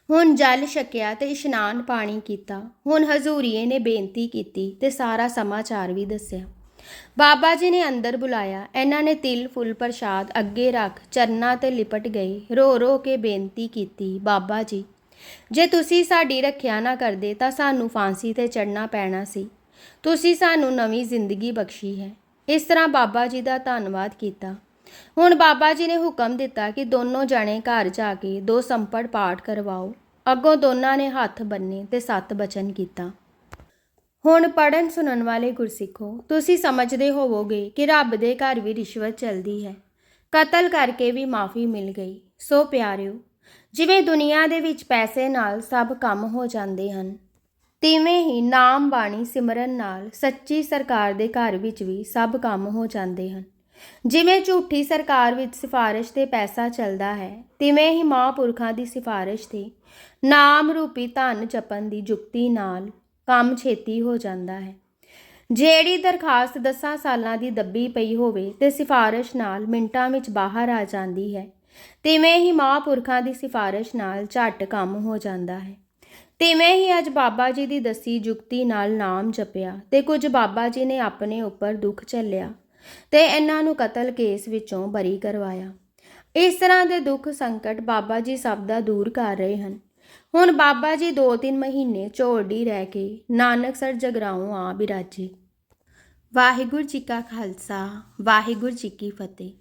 ਹੁਣ ਜਲ ਛਕਿਆ ਤੇ ਇਸ਼ਨਾਨ ਪਾਣੀ ਕੀਤਾ। ਹੁਣ ਹਜ਼ੂਰੀਏ ਨੇ ਬੇਨਤੀ ਕੀਤੀ ਤੇ ਸਾਰਾ ਸਮਾਚਾਰ ਵੀ ਦੱਸਿਆ। ਬਾਬਾ ਜੀ ਨੇ ਅੰਦਰ ਬੁਲਾਇਆ। ਇਹਨਾਂ ਨੇ ਤਿਲ, ਫੁੱਲ ਪ੍ਰਸ਼ਾਦ ਅੱਗੇ ਰੱਖ ਚਰਨਾਂ ਤੇ ਲਿਪਟ ਗਏ ਰੋ ਰੋ ਕੇ ਬੇਨਤੀ ਕੀਤੀ, ਬਾਬਾ ਜੀ, ਜੇ ਤੁਸੀਂ ਸਾਡੀ ਰੱਖਿਆ ਨਾ ਕਰਦੇ ਤਾਂ ਸਾਨੂੰ ਫਾਂਸੀ ਤੇ ਚੜਨਾ ਪੈਣਾ ਸੀ। ਤੁਸੀਂ ਸਾਨੂੰ ਨਵੀਂ ਜ਼ਿੰਦਗੀ ਬਖਸ਼ੀ ਹੈ। ਇਸ ਤਰ੍ਹਾਂ ਬਾਬਾ ਜੀ ਦਾ ਧੰਨਵਾਦ ਕੀਤਾ। ਹੁਣ ਬਾਬਾ ਜੀ ਨੇ ਹੁਕਮ ਦਿੱਤਾ ਕਿ ਦੋਨੋਂ ਜਣੇ ਘਰ ਜਾ ਕੇ ਦੋ ਸੰਪੜ ਪਾਠ ਕਰਵਾਓ। ਅੱਗੋਂ ਦੋਨਾਂ ਨੇ ਹੱਥ ਬੰਨੇ ਤੇ ਸੱਤ ਬਚਨ ਕੀਤਾ। ਹੁਣ ਪੜਨ ਸੁਣਨ ਵਾਲੇ ਗੁਰਸਿੱਖੋ, ਤੁਸੀਂ ਸਮਝਦੇ ਹੋਵੋਗੇ ਕਿ ਰੱਬ ਦੇ ਘਰ ਵੀ ਰਿਸ਼ਵਤ ਚੱਲਦੀ ਹੈ। ਕਤਲ ਕਰਕੇ ਵੀ ਮਾਫੀ ਮਿਲ ਗਈ। ਸੋ ਪਿਆਰਿਓ, ਜਿਵੇਂ ਦੁਨੀਆ ਦੇ ਵਿੱਚ ਪੈਸੇ ਨਾਲ ਸਭ ਕੰਮ ਹੋ ਜਾਂਦੇ ਹਨ, ਤਿਵੇਂ ਹੀ ਨਾਮ ਬਾਣੀ ਸਿਮਰਨ ਨਾਲ ਸੱਚੀ ਸਰਕਾਰ ਦੇ ਘਰ ਵਿੱਚ ਵੀ ਸਭ ਕੰਮ ਹੋ ਜਾਂਦੇ ਹਨ। ਜਿਵੇਂ ਝੂਠੀ ਸਰਕਾਰ ਵਿੱਚ ਸਿਫਾਰਿਸ਼ ਤੇ ਪੈਸਾ ਚੱਲਦਾ ਹੈ, ਤਿਵੇਂ ਹੀ ਮਹਾਂਪੁਰਖਾਂ ਦੀ ਸਿਫਾਰਿਸ਼ ਤੇ ਨਾਮ ਰੂਪੀ ਧਨ ਜਪਣ ਦੀ ਜੁਗਤੀ ਨਾਲ ਕੰਮ ਛੇਤੀ ਹੋ ਜਾਂਦਾ ਹੈ। ਜਿਹੜੀ ਦਰਖਾਸਤ 10 ਸਾਲਾਂ ਦੀ ਦੱਬੀ ਪਈ ਹੋਵੇ ਤੇ ਸਿਫਾਰਿਸ਼ ਨਾਲ ਮਿੰਟਾਂ ਵਿੱਚ ਬਾਹਰ ਆ ਜਾਂਦੀ ਹੈ, ਤਿਵੇਂ ਹੀ ਮਹਾਂਪੁਰਖਾਂ ਦੀ ਸਿਫਾਰਿਸ਼ ਨਾਲ ਝੱਟ ਕੰਮ ਹੋ ਜਾਂਦਾ ਹੈ। ਤਿਵੇਂ ਹੀ ਅੱਜ ਬਾਬਾ ਜੀ ਦੀ ਦਸੀ ਜੁਗਤੀ ਨਾਲ ਨਾਮ ਜਪਿਆ ਤੇ ਕੁਝ ਬਾਬਾ ਜੀ ਨੇ ਆਪਣੇ ਉੱਪਰ ਦੁੱਖ ਝੱਲਿਆ। ਤੇ ਇਹਨਾਂ ਨੂੰ ਕਤਲ ਕੇਸ ਵਿੱਚੋਂ ਬਰੀ ਕਰਵਾਇਆ। ਇਸ ਤਰ੍ਹਾਂ ਦੇ ਦੁੱਖ ਸੰਕਟ ਬਾਬਾ ਜੀ ਸਭ ਦਾ ਦੂਰ ਕਰ ਰਹੇ ਹਨ। ਹੁਣ ਬਾਬਾ ਜੀ 2-3 ਮਹੀਨੇ ਝੋੜੀ ਰਹਿ ਕੇ ਨਾਨਕਸਰ ਜਗਰਾਉਂ ਆ ਬਿਰਾਜੇ। ਵਾਹਿਗੁਰੂ ਜੀ ਕਾ ਖਾਲਸਾ, ਵਾਹਿਗੁਰੂ ਜੀ ਕੀ ਫਤਿਹ।